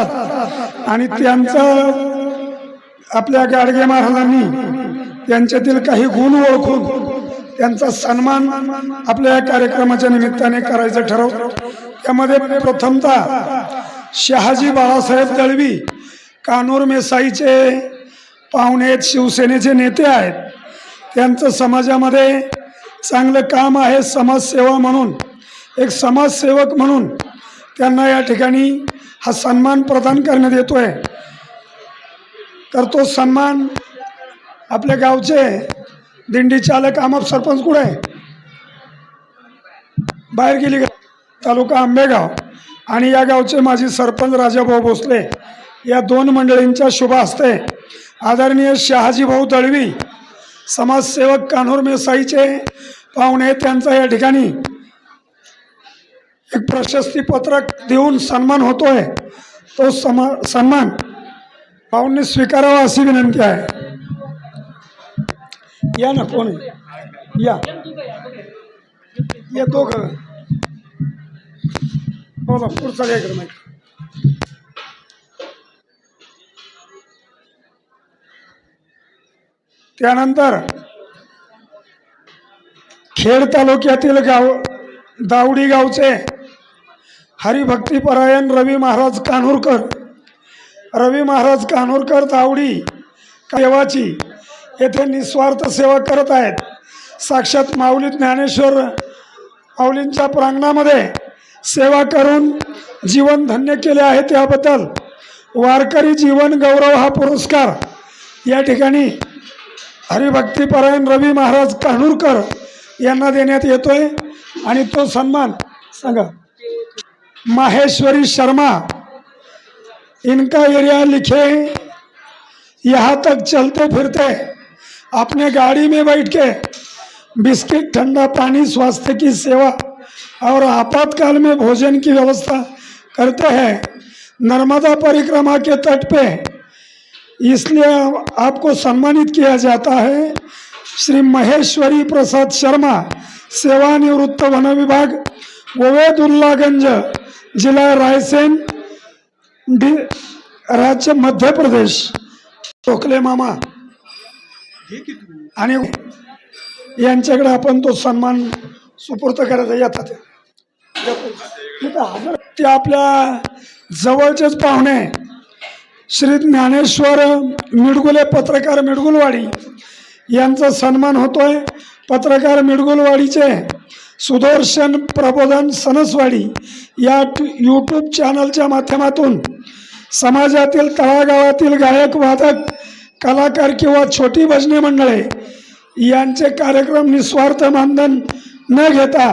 असतात आणि त्यांचं आपल्या गाडगे महाराजांनी त्यांच्यातील काही गुण ओळखून त्यांचा सन्मान आपल्या या कार्यक्रमाच्या निमित्ताने करायचं ठरवलं त्यामध्ये प्रथमतः शहाजी बाळासाहेब दळवी कानूर मेसाईचे पाहुणे शिवसेनेचे नेते आहेत. त्यांचं समाजामध्ये चांगलं काम आहे समाजसेवा म्हणून. एक समाजसेवक म्हणून त्यांना या ठिकाणी हा सन्मान प्रदान करण्यात येतोय. तर तो सन्मान आपल्या गावचे दिंडी चालक आमप सरपंच कुठे आहे? बाहेर गेली तालुका आंबेगाव. आणि या गावचे माजी सरपंच राजाभाऊ भोसले. या दोन मंडळींच्या शुभ हस्ते आदरणीय शहाजी भाऊ दळवी समाजसेवक कान्होर मेसाईचे पाहुणे त्यांचा या ठिकाणी. एक प्रशस्ती पत्रक देऊन सन्मान होतोय. तो समा सन्मान भाऊंनी स्वीकारावा अशी विनंती आहे. या ना कोण? या. येतो दोघं. बाबा पुढचा काय कर माहिती त्यानंतर खेड तालुक्यातील गाव दावडी गावचे हरिभक्तीपरायण रवी महाराज कान्होरकर रवी महाराज कान्होरकर तावडी देवाची येथे निस्वार्थ सेवा करत आहेत. साक्षात माऊली ज्ञानेश्वर माऊलींच्या प्रांगणामध्ये सेवा करून जीवन धन्य केले आहे त्याबद्दल वारकरी जीवन गौरव हा पुरस्कार या ठिकाणी हरिभक्तीपरायण रवी महाराज कान्हूरकर यांना देण्यात येतोय आणि तो सन्मान सांगा. माहेश्वरी शर्मा। इनका एरिया लिखे यहाँ तक चलते फिरते, अपने गाड़ी में बैठ के बिस्किट, ठंडा पानी, स्वास्थ्य की सेवा और आपातकाल में भोजन की व्यवस्था करते हैं। नर्मदा परिक्रमा के तट पे इसलिए आपको सम्मानित किया जाता है। श्री महेश्वरी प्रसाद शर्मा, सेवानिवृत्त वन विभाग गोवेदुल्लागंज जिला रायसेन डि राज्य मध्य प्रदेश. टोकले मामा. आणि यांच्याकडे आपण तो सन्मान सुपूर्त करायचा येतात. ते आपल्या जवळचेच पाहुणे श्री ज्ञानेश्वर मिडगुले पत्रकार मिडगुलवाडी. यांचा सन्मान होतोय. पत्रकार मिडगुलवाडीचे सुदर्शन प्रबोधन सणसवाडी या यूट्यूब चॅनलच्या माध्यमातून समाजातील तळागाळातील गायक वादक कलाकार किंवा छोटी भजनी मंडळे यांचे कार्यक्रम निस्वार्थ मानधन न घेता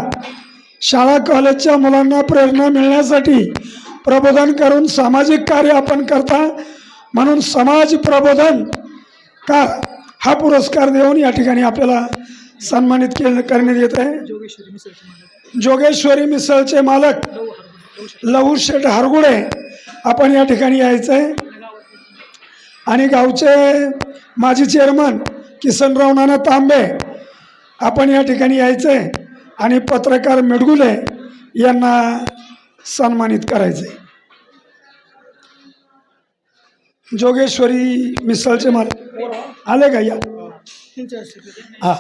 शाळा कॉलेजच्या मुलांना प्रेरणा मिळण्यासाठी प्रबोधन करून सामाजिक कार्य आपण करता म्हणून समाज प्रबोधन का हा पुरस्कार देऊन या ठिकाणी आपल्याला सन्मानित केलं करण्यात येत आहे जोगेश्वरी मिसळचे मालक। लहू शेठ। हरगुडे आपण या ठिकाणी यायचं. आहे आणि गावचे माजी चेअरमन किसनराव नाना तांबे आपण या ठिकाणी यायचं आहे आणि पत्रकार मिडगुले यांना सन्मानित करायचं. आहे जोगेश्वरी मिसळचे मालक. आले का? या. हा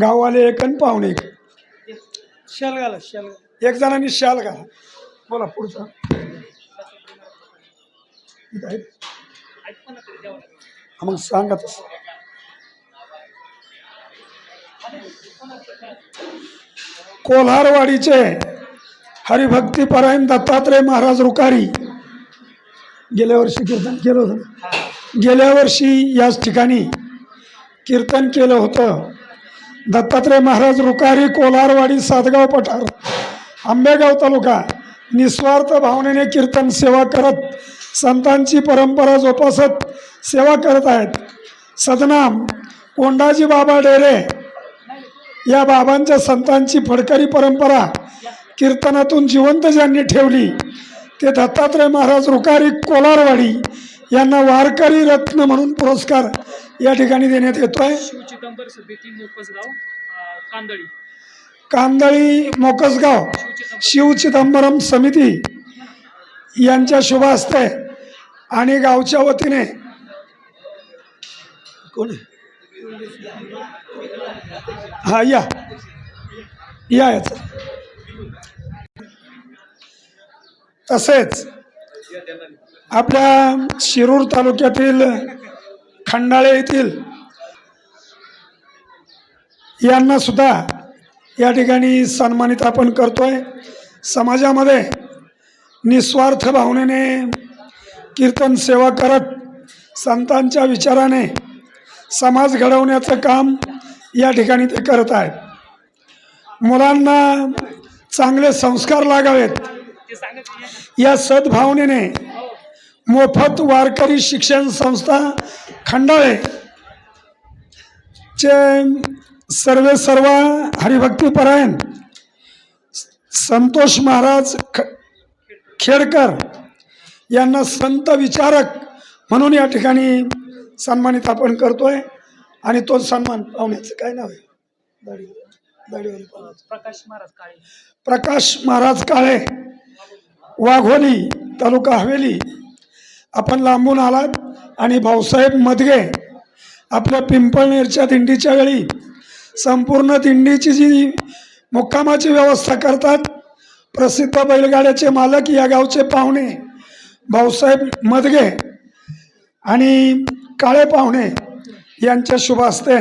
गाववाले एक आणि पाहुणे एक शाल घाला शाल घाला. एक जणांनी शाल घाला बोला पुढचा आहे. हा, मग सांगा तसं कोल्हारवाडीचे हरिभक्तीपरायण दत्तात्रय महाराज रुकारी गेल्या वर्षी कीर्तन केलं होतं ना? गेल्या वर्षी याच ठिकाणी कीर्तन केलं होतं. दत्तात्रय महाराज रुकारी कोलारवाडी सातगाव पठार आंबेगाव तालुका निस्वार्थ भावनेने कीर्तन सेवा करत संतांची परंपरा जोपासत सेवा करत आहेत. सदनाम कोंडाजी बाबा डेरे या बाबांच्या संतांची फडकरी परंपरा कीर्तनातून जिवंत ज्यांनी ठेवली ते दत्तात्रय महाराज रुकारी कोलारवाडी यांना वारकरी रत्न म्हणून पुरस्कार या ठिकाणी देण्यात येतोय. शिवचिदंबर सभेती मोकसगाव अं, कांदळी. कांदळी मोकसगाव शिव चिदंबरम. समिती यांच्या शुभ हस्ते आणि गावच्या वतीने कोण आहे? हा या. या याचं तसेच आपल्या शिरूर तालुक्यातील खंडाळे येथील. यांना सुद्धा या ठिकाणी सन्मानित आपण करतोय. समाजामध्ये निस्वार्थ भावनेने कीर्तन सेवा करत संतांच्या विचाराने समाज घडवण्याचं काम या ठिकाणी ते करत आहेत. मुलांना चांगले संस्कार लागावेत. या सद्भावनेने मोफत वारकरी शिक्षण संस्था खंडाळे चे सर्वे सर्व हरिभक्तीपरायण संतोष महाराज ख खेडकर यांना संत विचारक म्हणून या ठिकाणी सन्मानित आपण करतोय. आणि तो सन्मान पाहुण्याचं काय नाव आहे. प्रकाश महाराज काळे. प्रकाश महाराज काळे वाघोली तालुका हवेली आपण लांबून आलात आणि भाऊसाहेब मदगे आपल्या पिंपळनेरच्या दिंडीच्या वेळी संपूर्ण दिंडीची जी मुक्कामाची व्यवस्था करतात प्रसिद्ध बैलगाड्याचे मालक या गावचे पाहुणे भाऊसाहेब मदगे आणि काळे पाहुणे यांच्या शुभ हस्ते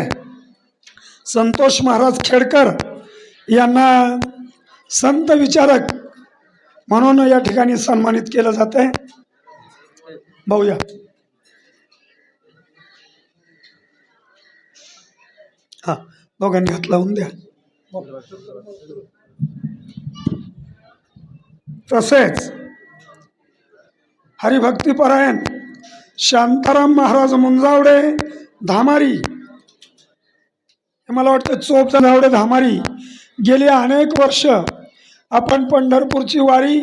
संतोष महाराज खेडकर यांना संत विचारक म्हणून या ठिकाणी सन्मानित केलं जातं बघूया भाऊया हा दोघांनी हात लावून द्या. तसेच हरिभक्तीपरायण शांताराम महाराज मुंजावडे धामारी. हे मला वाटतं चोप जनावडे धामारी. गेली अनेक वर्ष आपण पंढरपूरची वारी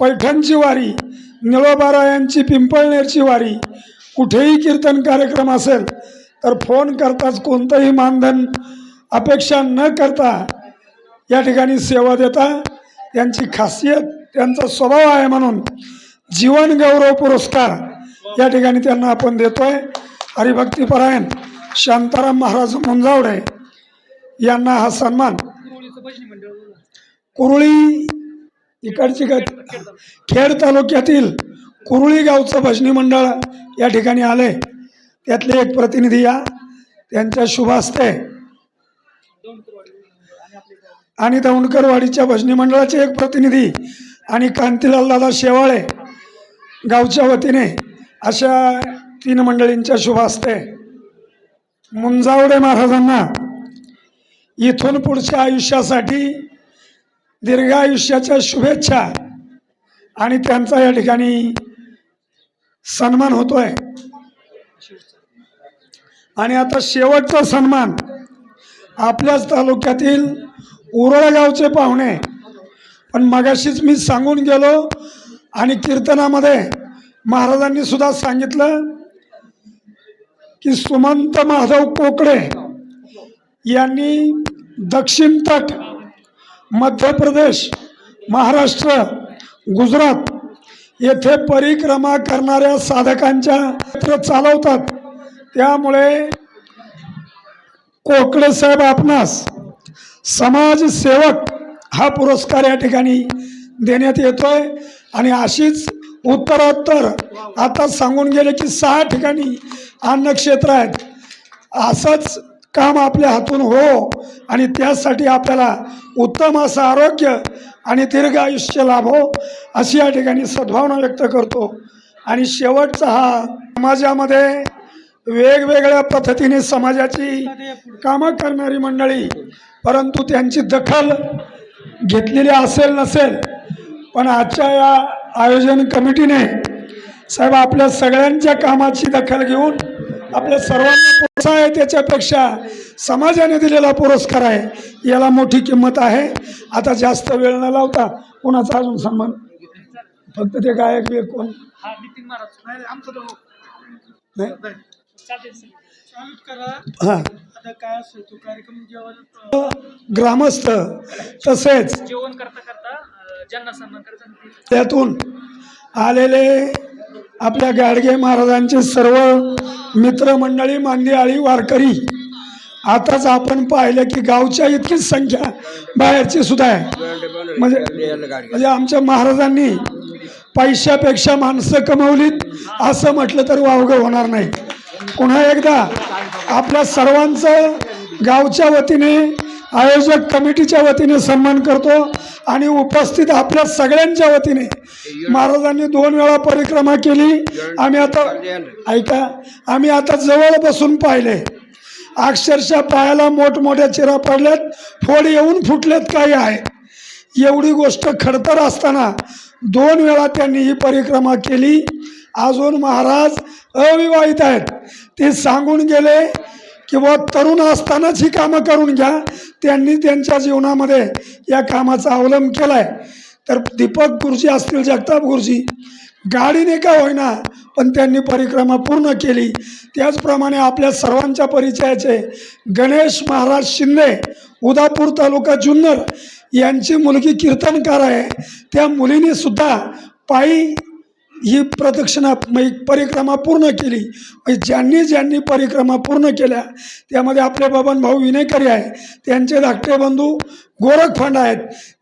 पैठणची वारी निळोबारायांची पिंपळनेरची वारी. कुठेही कीर्तन कार्यक्रम असेल तर फोन करताच कोणतंही मानधन अपेक्षा न करता या ठिकाणी सेवा देता. त्यांची खासियत त्यांचा स्वभाव आहे म्हणून जीवन गौरव पुरस्कार या ठिकाणी त्यांना आपण देतो आहे हरिभक्तीपरायण शांताराम महाराज मुंजावडे यांना हा सन्मान. कुरुळी इकडची का खेड तालुक्यातील कुरुळी गावचं भजनी मंडळ या ठिकाणी आले. त्यातले एक प्रतिनिधी या. त्यांच्या शुभ हस्ते. आणि दौंडकरवाडीच्या भजनी मंडळाचे एक प्रतिनिधी आणि कांतीलाल दादा शेवाळे गावच्या वतीने अशा तीन मंडळींच्या शुभ हस्ते मुंजावडे महाराजांना इथून पुढच्या आयुष्यासाठी दीर्घ आयुष्याच्या शुभेच्छा. आणि त्यांचा या ठिकाणी सन्मान होतोय. आणि आता शेवटचा सन्मान आपल्याच तालुक्यातील उरळगावचे पाहुणे. पण मगाशीच मी सांगून गेलो आणि कीर्तनामध्ये महाराजांनी सुद्धा सांगितलं की सुमंत माधव कोकडे यांनी दक्षिण तट मध्य प्रदेश महाराष्ट्र गुजरात येथे परिक्रमा करणाऱ्या साधकांच्या चालवतात. त्यामुळे कोकडे साहेब आपणास समाजसेवक हा पुरस्कार या ठिकाणी देण्यात येतोय. आणि अशीच उत्तरोत्तर आता सांगून गेले की सहा ठिकाणी अन्नक्षेत्र आहेत. असंच काम आपल्या हातून हो आणि त्यासाठी आपल्याला उत्तम असं आरोग्य आणि दीर्घ आयुष्य लाभो हो, अशी या ठिकाणी सद्भावना व्यक्त करतो. आणि शेवटचा हा समाजामध्ये वेगवेगळ्या पद्धतीने समाजाची कामं करणारी मंडळी परंतु त्यांची दखल घेतलेली असेल नसेल पण आजच्या या आयोजन कमिटीने साहेब आपल्या सगळ्यांच्या कामाची दखल घेऊन आपल्या सर्वांना पुरस्कार आहे त्याच्यापेक्षा समाजाने दिलेला पुरस्कार आहे. याला मोठी किंमत आहे. आता जास्त वेळ न लावता कोणाचा अजून सन्मान? फक्त ते गायक बियक कोण? हा नितीन महाराज. नाही आमचा तो नाही? चालते चालू करा. हां. आता काय असेल तो कार्यक्रम जेव्हा ग्रामस्थ तसेच जेवण करता करता अं, ज्यांना सन्मान करायचा ते त्यातून आलेले आपल्या गाडगे महाराजांचे सर्व मित्रमंडळी मांदियाळी वारकरी. आताच आपण पाहिलं की गावच्या इतकीच संख्या बाहेरची सुद्धा आहे. म्हणजे म्हणजे आमच्या महाराजांनी पैशापेक्षा माणसं कमवलीत असं म्हटलं तर वावगं होणार नाही. पुन्हा एकदा आपल्या सर्वांचं गावच्या वतीने आयोजक कमिटीच्या वतीने सन्मान करतो आणि उपस्थित आपल्या सगळ्यांच्या वतीने महाराजांनी दोन वेळा परिक्रमा केली. आम्ही आता ऐका आम्ही आता जवळ बसून पाहिले. अक्षरशः पायाला मोठमोठ्या चिरा पडल्यात फोड येऊन फुटलेत काही आहे. एवढी गोष्ट खडतर असताना दोन वेळा त्यांनी ही परिक्रमा केली. अजून महाराज अविवाहित आहेत. ते सांगून गेले किंवा तरुण असतानाच ही कामं करून घ्या. त्यांनी त्यांच्या जीवनामध्ये या कामाचा अवलंब केला आहे तर दीपक गुरुजी असतील जगताप गुरुजी गाडीने का होईना पण त्यांनी परिक्रमा पूर्ण केली. त्याचप्रमाणे आपल्या सर्वांच्या परिचयाचे गणेश महाराज शिंदे उदापूर तालुका जुन्नर यांची मुलगी कीर्तनकार आहे. त्या मुलीने सुद्धा पायी ही प्रदक्षिणा म्हणजे परिक्रमा पूर्ण केली. म्हणजे ज्यांनी ज्यांनी परिक्रमा पूर्ण केल्या त्यामध्ये आपले बबन भाऊ विनेकरी आहे त्यांचे धाकटे बंधू गोरखफंड आहेत.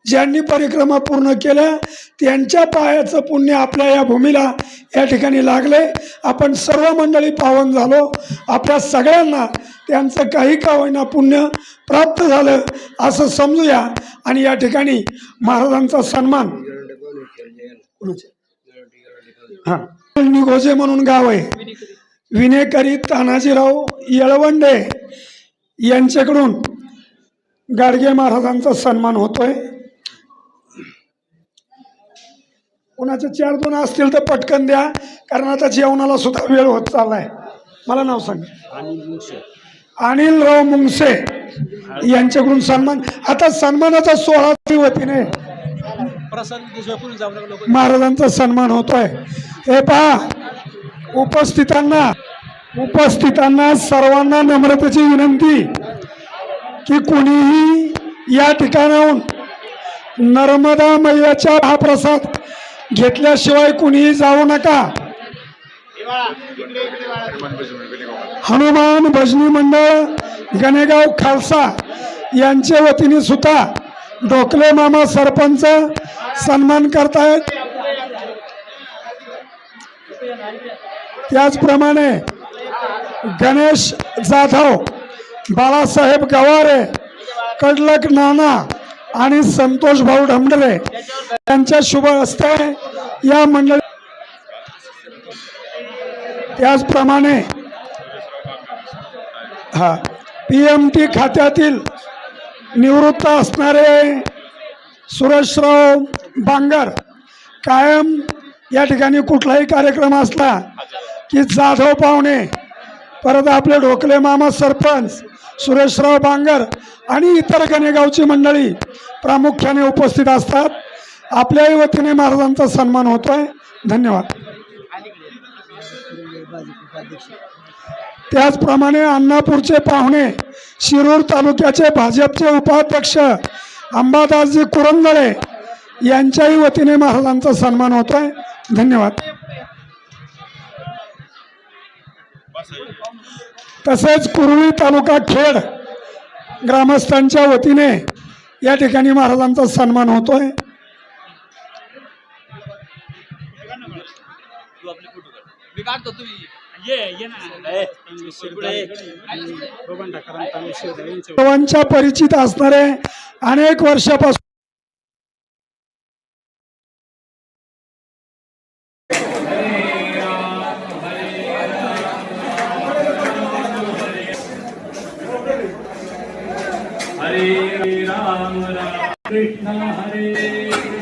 ज्यांनी परिक्रमा पूर्ण केल्या त्यांच्या पायाचं पुण्य आपल्या या भूमीला या ठिकाणी लागले. आपण सर्व मंडळी पावन झालो. आपल्या सगळ्यांना त्यांचं काही का होईना पुण्य प्राप्त झालं असं समजूया. आणि या ठिकाणी महाराजांचा सन्मान. निघोजे म्हणून गाव आहे. विनेकरी तानाजीराव येळवंडे यांच्याकडून गाडगे महाराजांचा सन्मान होतोय. कोणाचे चार दोन असतील तर पटकन द्या कारण आता जेवणाला सुद्धा वेळ होत चाललाय. मला नाव सांग. अनिलराव मुंगसे यांच्याकडून सन्मान. आता सन्मानाचा सोहळा वतीने महाराजांचा सन्मान होतोय. हे पहा उपस्थितांना उपस्थितांना सर्वांना नम्रतेची विनंती की कुणीही या ठिकाणाहून नर्मदा मैयाचा हा प्रसाद घेतल्याशिवाय कुणीही जाऊ नका. हनुमान भजनी मंडळ गणेगाव खालसा यांच्या वतीने सुद्धा डोकले मामा सरपंच सन्मान करतायत. त्याचप्रमाणे गणेश जाधव बाळासाहेब गवारे कडलक नाना आणि संतोष भाऊ ढमडले यांच्या शुभ हस्ते या मंडळ त्याचप्रमाणे हा पी एम टी खात्यातील निवृत्त असणारे सुरेशराव बांगर. कायम या ठिकाणी कुठलाही कार्यक्रम असला की जाधव पाहुणे परत आपले ढोकले मामा सरपंच सुरेशराव बांगर आणि इतर गणेगावची मंडळी प्रामुख्याने उपस्थित असतात. आपल्याही वतीने महाराजांचा सन्मान होतोय. धन्यवाद. त्याचप्रमाणे अण्णापूरचे पाहुणे शिरूर तालुक्याचे भाजपचे उपाध्यक्ष अंबादासजी कुरंदळे यांच्याही वतीने महाराजांचा सन्मान होतोय. धन्यवाद. तसेच कुर्वी तालुका खेड ग्रामस्थांच्या वतीने या ठिकाणी महाराजांचा सन्मान होतोय. आहे तुम्ही. सर्वांच्या परिचित असणारे अनेक वर्षापासून हरे राम राम कृष्ण हरे कृष्ण हरे